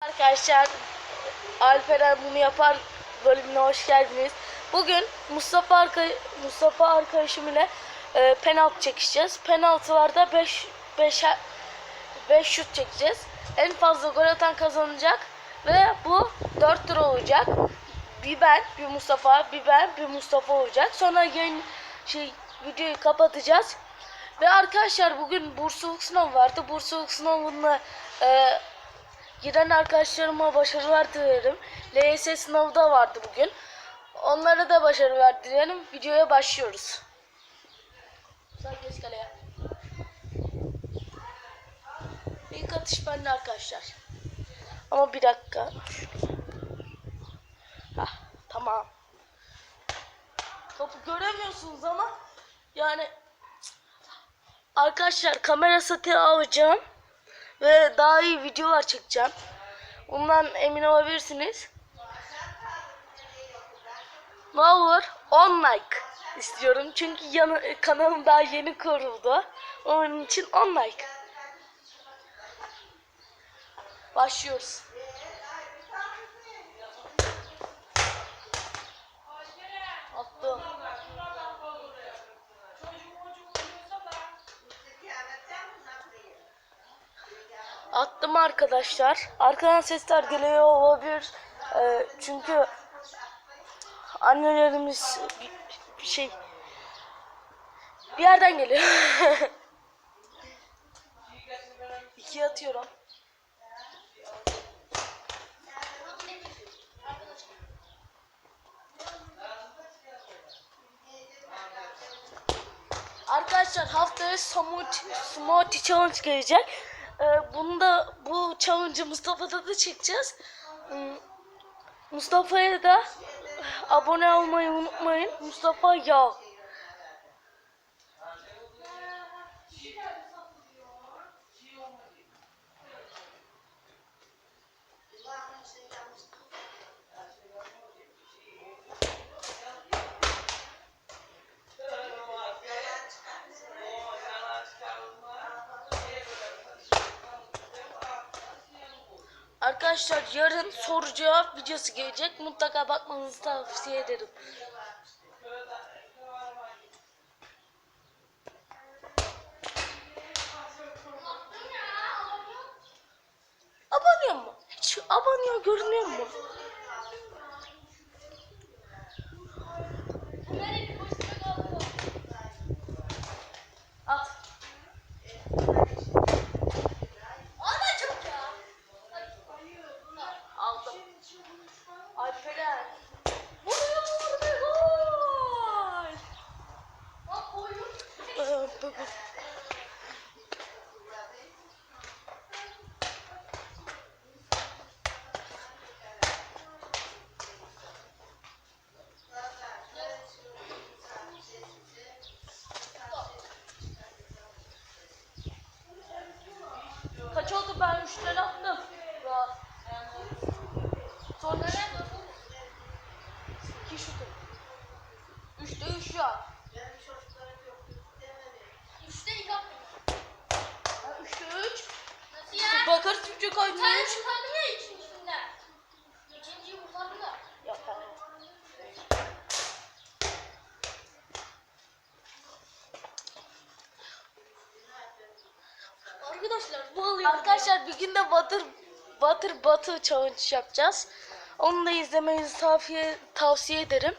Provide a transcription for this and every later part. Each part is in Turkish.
Arkadaşlar Alperen bunu yapar bölümüne hoş geldiniz. Bugün Mustafa arka Mustafa arkadaşım ile e, penaltı çekeceğiz. Penaltılarda 5 5 5 şut çekeceğiz. En fazla gol atan kazanacak ve bu 4 lira olacak. Bir ben, bir Mustafa, bir ben, bir Mustafa olacak. Sonra yayın şey videoyu kapatacağız. Ve arkadaşlar bugün bursluluk sınavı vardı. Bursluluk sınavında e, Giren arkadaşlarıma başarılar dilerim. LYS sınavı da vardı bugün. Onlara da başarılar dilerim. Videoya başlıyoruz. Geç kaleye. İlk atış bende arkadaşlar. Ama bir dakika. Hah, tamam. Topu göremiyorsunuz ama yani arkadaşlar kamera satı alacağım ve daha iyi videolar çekeceğim. Bundan emin olabilirsiniz. Ne olur 10 like istiyorum. Çünkü yanı, kanalım daha yeni kuruldu. Onun için 10 like. Başlıyoruz. Attım. Attım arkadaşlar. Arkadan sesler geliyor olabilir. Ee, çünkü annelerimiz bir, bir şey bir yerden geliyor. İki atıyorum. Arkadaşlar haftaya Smoothie, smoothie Challenge gelecek. Ee, bunu da bu challenge'ı Mustafa'da da çekeceğiz. Hmm, Mustafa'ya da abone olmayı unutmayın. Mustafa Yağ. Arkadaşlar yarın soru cevap videosu gelecek. Mutlaka bakmanızı tavsiye ederim. Abanıyor mu? Hiç abanıyor görünüyor mu? At. Aldım. Alperen. Vuruyor ve gol. Ee, bu- bu- Kaç oldu ben 3 tane Alıyor. Arkadaşlar bir gün de Batır Batır Batı challenge yapacağız. Onu da izlemenizi tavsiye tavsiye ederim.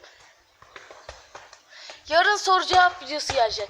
Yarın soru cevap videosu gelecek.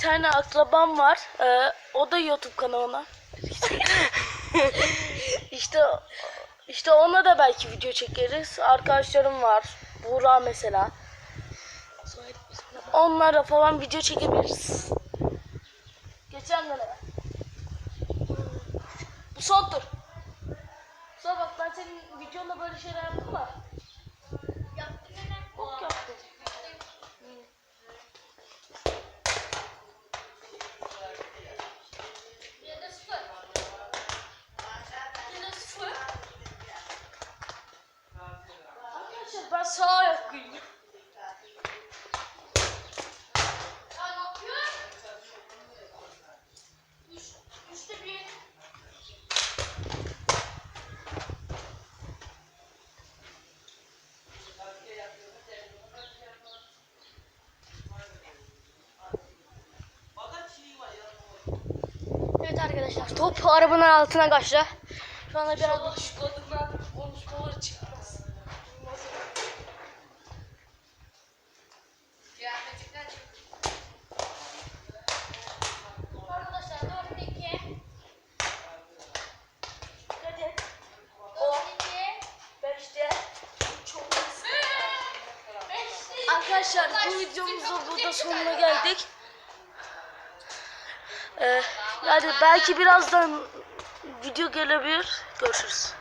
tane akrabam var. E, o da YouTube kanalına. işte işte ona da belki video çekeriz. Arkadaşlarım var. Buğra mesela. Onlara falan video çekebiliriz. Geçen dönem. Bu son tur. Sonra bak ben senin videonda böyle şeyler yaptım mı? yaptın hemen. Bok yaptım. Sağ üçte bir. Evet arkadaşlar top arabanın altına kaçtı. Şu anda biraz Arkadaşlar bu videomuzun burada sonuna geldik. Ee, yani belki birazdan video gelebilir. Görüşürüz.